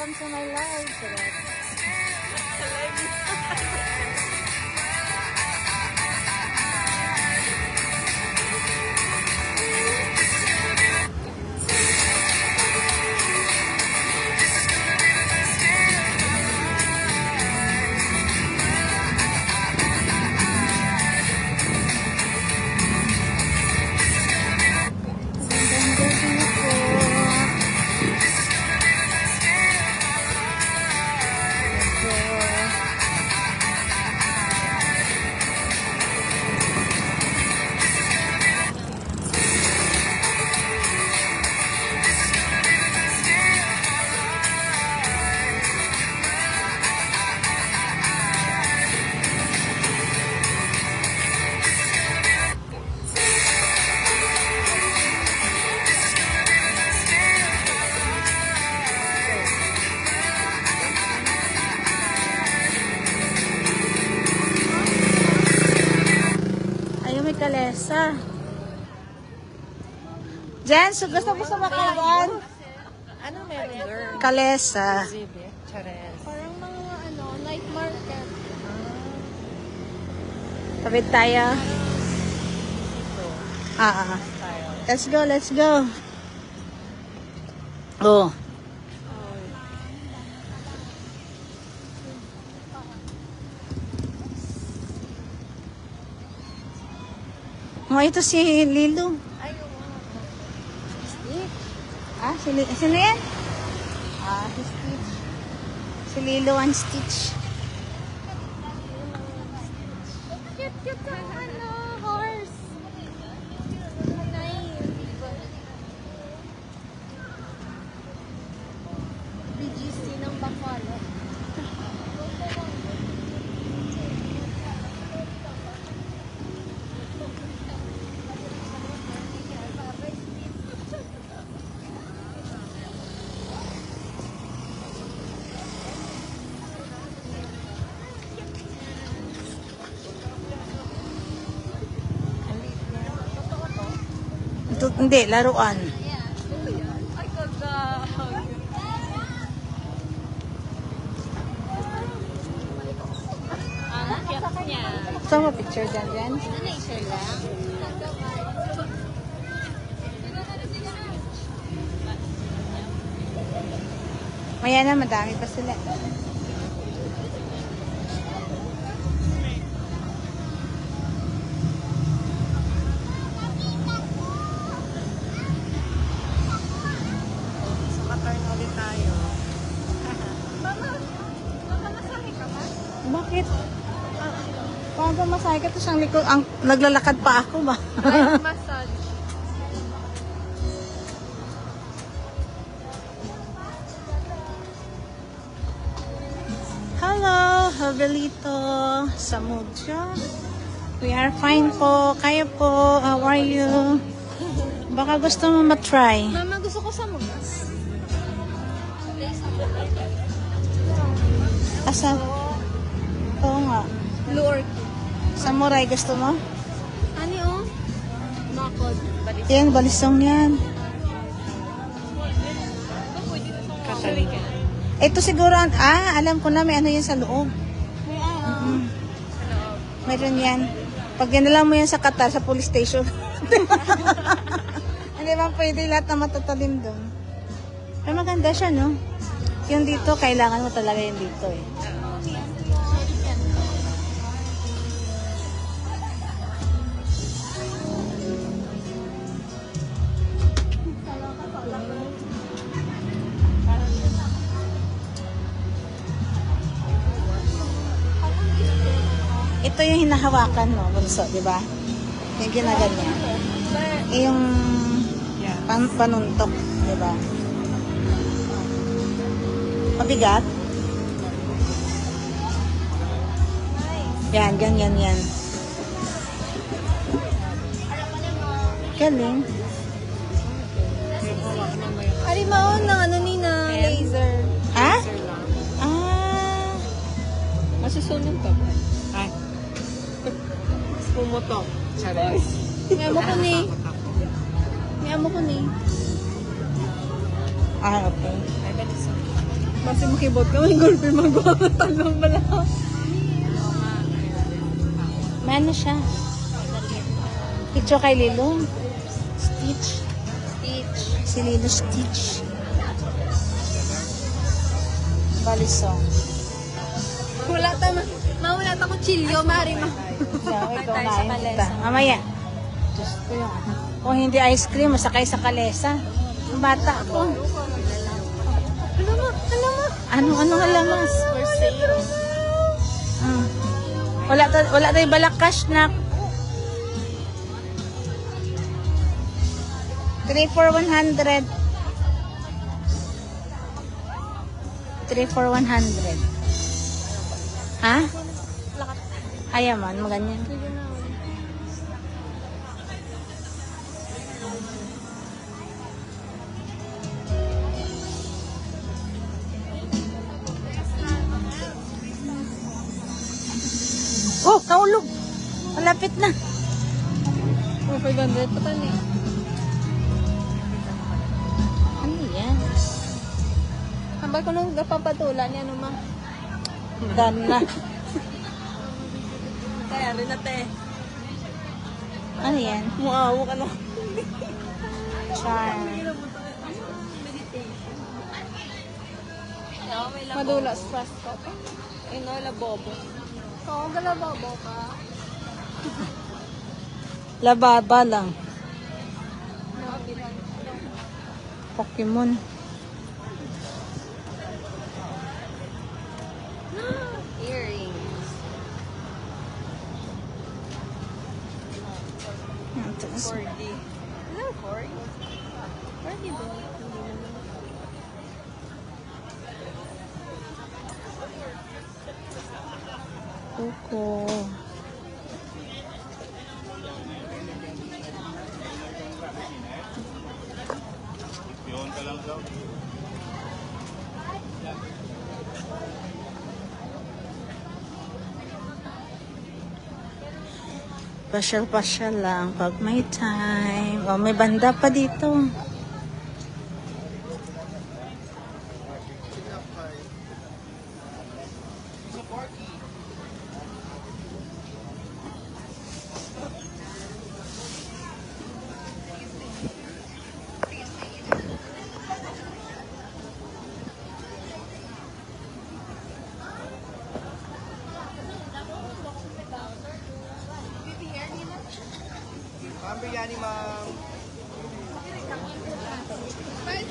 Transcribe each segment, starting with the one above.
welcome sa my life. Magandang Gusto mo sa makagaan? Ano meron, girl? Kalesa. Chares. Parang mga ano, night market. Tabit tayo. Ito. Ah, ah. Style. Let's go, let's go. Oh. Oh, ito si Lilo. Ay, oo. Ah, si. Sino yan? Ah, si Stitch. Si Lilo and Stitch. Cute, cute ng Ito, hindi, laruan. Gusto mo picture dyan? Ano isa lang? Maya na, madami pa sila. Ba masaya ka? Tapos ang likod, ang, naglalakad pa ako ba? Massage. Hello, Jovelito Samudra. We are fine po. Kayo po, how are you? Baka gusto mo matry. Mama, gusto ko sa mga. Asa? Oo nga. Blue orchid. Samurai gusto mo? Ano yung? Makod. Yan, balisong yan. Ito siguro, ang- ah, alam ko na may ano yan sa loob. May ano? Mm. Meron yan. Pag ginala mo yan sa Qatar, sa police station. Hindi ba pwede lahat na matatalim doon? Pero maganda siya, no? Yung dito, kailangan mo talaga yung dito eh. Ito yung hinahawakan mo, bunso, di ba? Yung ginaganyan. Eh, yung pan panuntok, di ba? Mabigat? Yan, ganyan yan. Galing. Alimaon ng ano ni na laser. Ha? Lang. Ah, Masusunog ka ba? Pumutok. Chares. May amo ko ni. May amo ko ni. ah, okay. Ay, balisan. Basi makibot ka, may girlfriend magawa ng talong bala. May ano siya? Picture kay Lilo. Stitch. Stitch. Si Lilo Stitch. Balisong. Wala ta ma. Mawala ta kutsilyo, mari ma. Sabi ko tayo na sa kalesa. kita. Mamaya. Diyos ko yung ano. Kung hindi ice cream, masakay sa kalesa. Ang bata ko. Ano ma? Ano ma? Ano, ano alamas? For sale. Ah. Wala ta wala tayong balak cash na. 3 for 100. 3 for 100. Ha? Ayaw man, maganyan. Oh, kaulog. Malapit na. Oh, 500 pa tani. Ano yan? Hambal ko nung gapapatula niya ano ma. Done na. Kaya rin na te. Ano yan? Muawo ka na. Charm. Madula stress ko. Ino, labobo. Oo, galababo ka. Lababa lang. Pokemon. Ano, Corey? Corey ba? Kuko. Pasyal-pasyal lang pag may time. Oh, may banda pa dito. Ambil yang ni, Mam. Baik.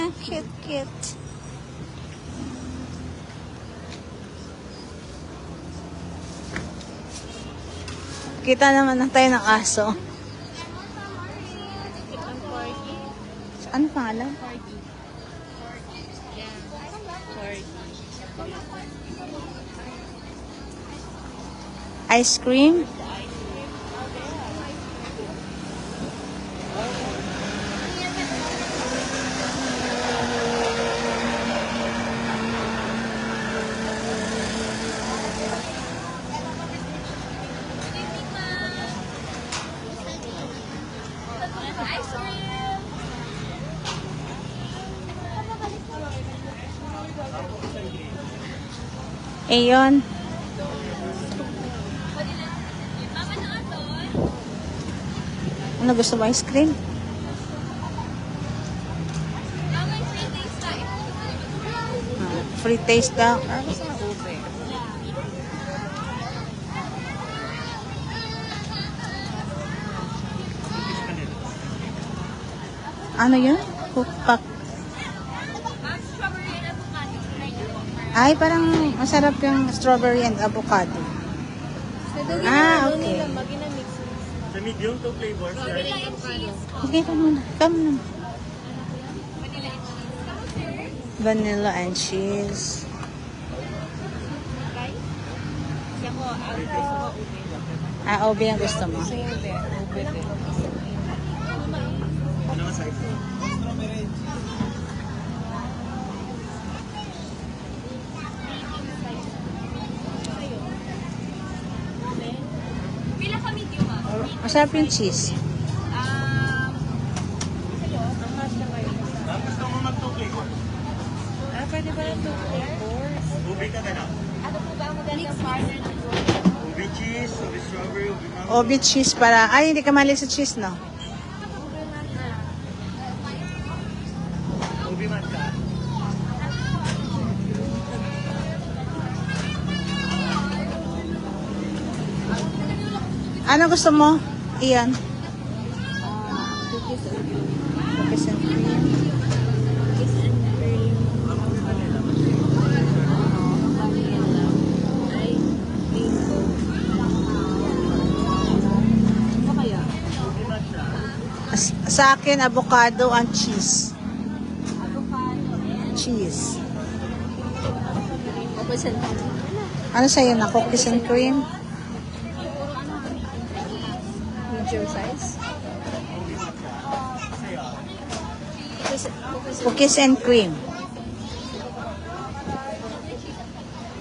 Wow, cute, cute. Kita naman na tayo ng aso. Ano pangalan? Ice cream? Ayon. Ano gusto mo ice cream? Free taste daw. Ano yun? Cookpack. Ay, parang masarap yung strawberry and avocado. Ah, okay. The medium to flavors, right? Okay ka muna. Come na. Vanilla and cheese. Siya ko, ang gusto. Ah, ube ang gusto mo. Sa'yo ube. Ube ube. Pila ka medium ah? Masarap yung cheese. Ang mas na ngayon. Ah, pwede ba ng flavors? Ubi ka na lang. Ano po ba ang magandang partner ng Ubi cheese, ubi strawberry, ubi mango. Ube cheese para... Ay, hindi ka mali sa cheese, no? Ubi man ka. Ano gusto mo? Iyan. Cookies and cream. Cookies and cream. Cookies and cream. Sa akin, avocado and cheese. Avocado and Cheese. cookies and cream. Ano sa'yo na? Cookies and cream? Medium size. Cookies, and cream.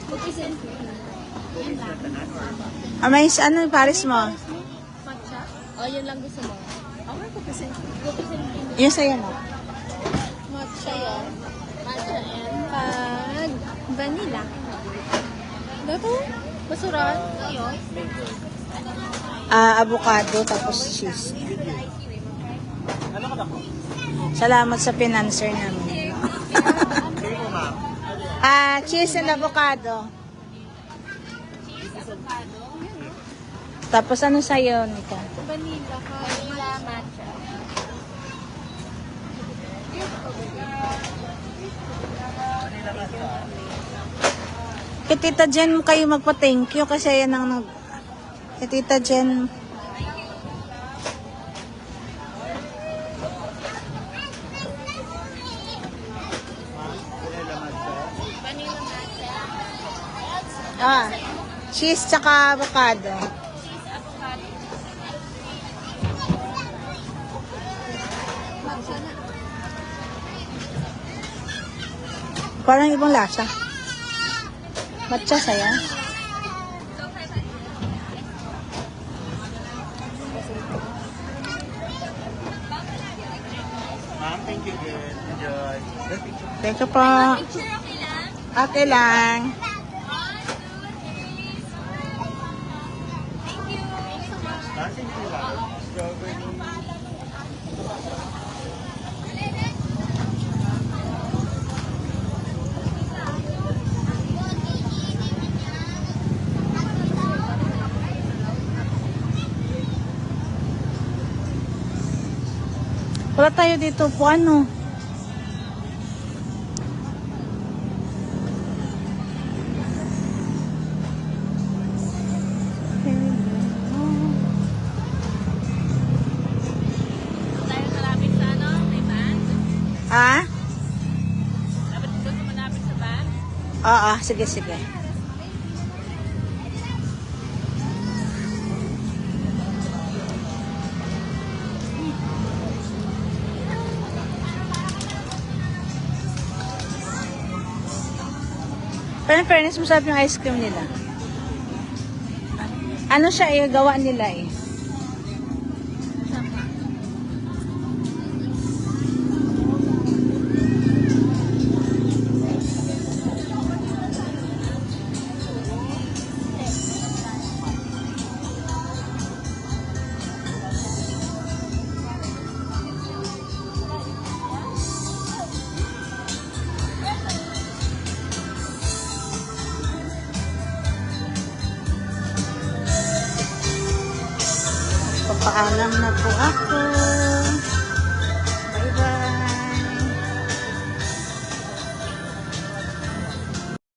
cookies and cream. Ah, may ano yung Paris mo? Matcha? O, yun lang gusto mo. Okay, cookies and cream. Cookies and cream. Yung sa'yo na. Matcha yan. Matcha and pag vanilla. Dato? Basuran? Ayun. Ah, avocado tapos cheese. Ano? Salamat sa pinanser namin. Ah, cheese and avocado. Tapos ano sa'yo, Nika? Vanilla ka. Vanilla matcha. Kay Tita Jen mo kayo magpa-thank you kasi yan ang nag... Kay Tita Jen... Ah, cheese tsaka avocado. Cheese avocado. Parang ibang lasa. Matcha saya. Ma'am, thank you again. Enjoy. Thank you po. Okay lang. Dancing Wala tayo dito po ano. Ano? Ah? Dapat gusto malapit sa band? Oo, sige, sige. Pero in fairness, masarap yung ice cream nila. Ano siya eh, gawa nila eh. Papaalam na po ako.